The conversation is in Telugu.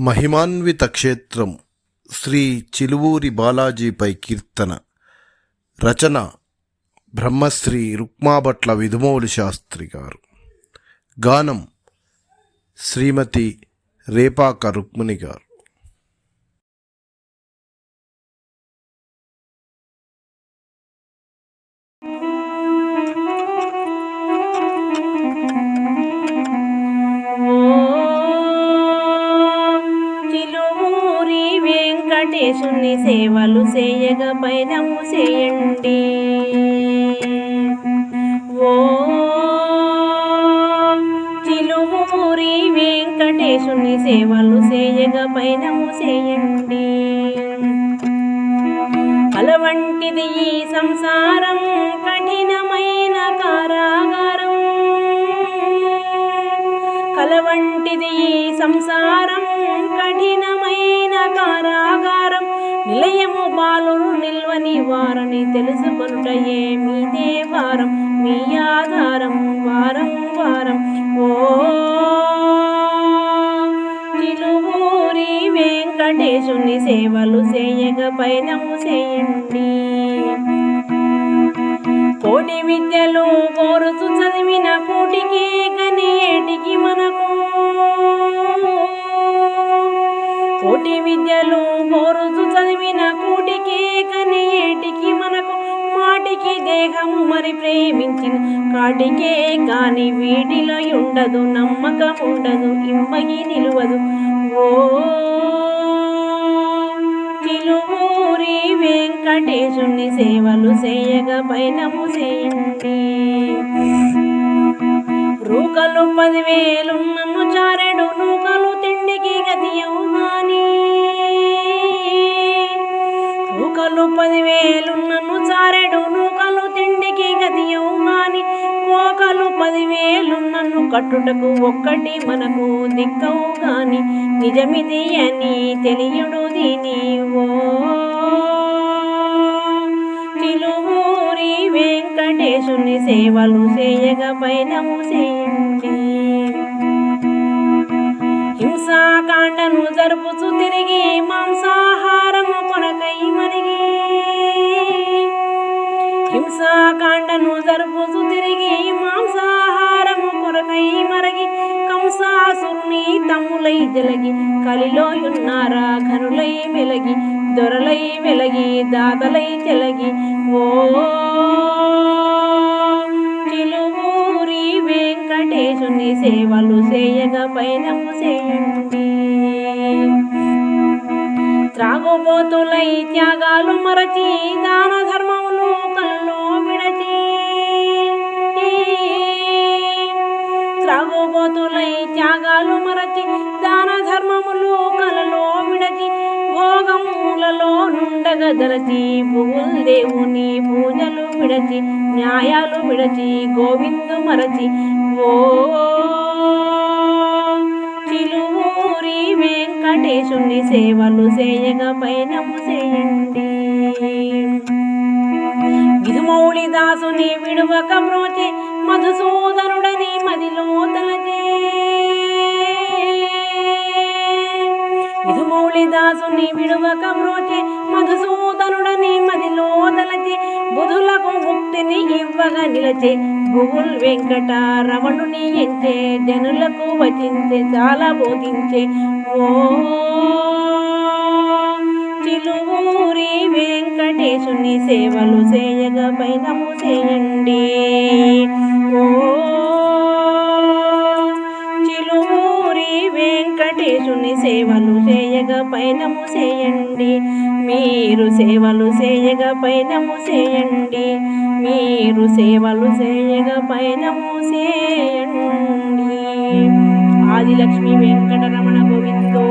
మహిమాన్విత క్షేత్రం శ్రీ చిలువూరి బాలాజీపై కీర్తన. రచన బ్రహ్మశ్రీ రుక్మాభట్ల విధుమౌలి శాస్త్రి గారు. గానం శ్రీమతి రేపాక రుక్మిణి గారు. యేసుని సేవలు చేయగ పైనము చేయండి. ఓ చిలుమూరి వెంకటేశుని సేవలు చేయగ పైనము చేయండి. కలవంటిది ఈ సంసారం కఠినమైన కారాగారం. కలవంటిది ఈ సంసారం వారని తెలుసుకొనుటయే మీదే వారం మీ ఆధారం వారం వారం. ఓ చిలువూరి వెంకటేశుని సేవలు చేయగ పైనము చేయండి. కోటి విద్యలు కోరుతూ చదివిన కోటికే కనేటికి మనకు కోటి విద్యలు కోరుచు చదివిన కూటికే కని ఏటికి మనకు మాటికి దేహము మరి ప్రేమించిన కాటికే కాని వీటిలో ఉండదు నమ్మకం ఉండదు ఇమ్మగి నిలువదు. ఓ చిలుమూరి వెంకటేశుని సేవలు చేయగ పైనము చేయండి. రూకలు పదివేలు నన్ను చారెడు నూకలు తిండి కట్టుటకు ఒక్కటి మనకు దిక్కవు గాని నిజమిది అని తెలియడు దీని ఓ. వెంకటేశుని సేవలు చేయగ పైనము చేయండి హింసాకాండను జరుపుతూ తిరిగి మాంసాహారము కొనకై మరిగి. హింసాకాండను జరుపుచు తిరిగి మాంసాహారము కొరకై మరగి కంసాసురుని తమ్ములై జలగి కలిలో ఉన్నారా ఘనులై వెలగి దొరలై వెలగి దాతలై చెలగి ఓ చిలుమూరి వెంకటేశుని సేవలు చేయగ పైనము చేయండి. త్రాగుబోతులై త్యాగాలు మరచి దాన త్రాగుబోతులై త్యాగాలు మరచి దాన ధర్మములు కలలో విడచి భోగములలో నుండగదరచి పువ్వుల్ దేవుని పూజలు విడచి న్యాయాలు విడచి గోవిందు మరచి ఓ చిలువూరి వెంకటేశుని సేవలు చేయగ పైనము చేయండి. విధుమౌళి దాసుని విడువక మ్రోచే మధుసూదనుడని మదిలో తలచే మౌళిదాసు దాసుని విడువక మ్రోచే మధుసూదనుడని మదిలో తలచే బుధులకు ముక్తిని ఇవ్వగా నిలచే భువుల్ వెంకట రమణుని ఎంచే జనులకు వచించే చాలా బోధించే. ఓ చిలువూరి వెంకటేశుని సేవలు సే పైన చేయండి ఓ చిలువూరి వెంకటేశుని సేవలు చేయగ పైనము చేయండి మీరు సేవలు చేయగ పైనము చేయండి మీరు సేవలు చేయగ పైనము చేయండి ఆదిలక్ష్మి వెంకటరమణ గోవిందో.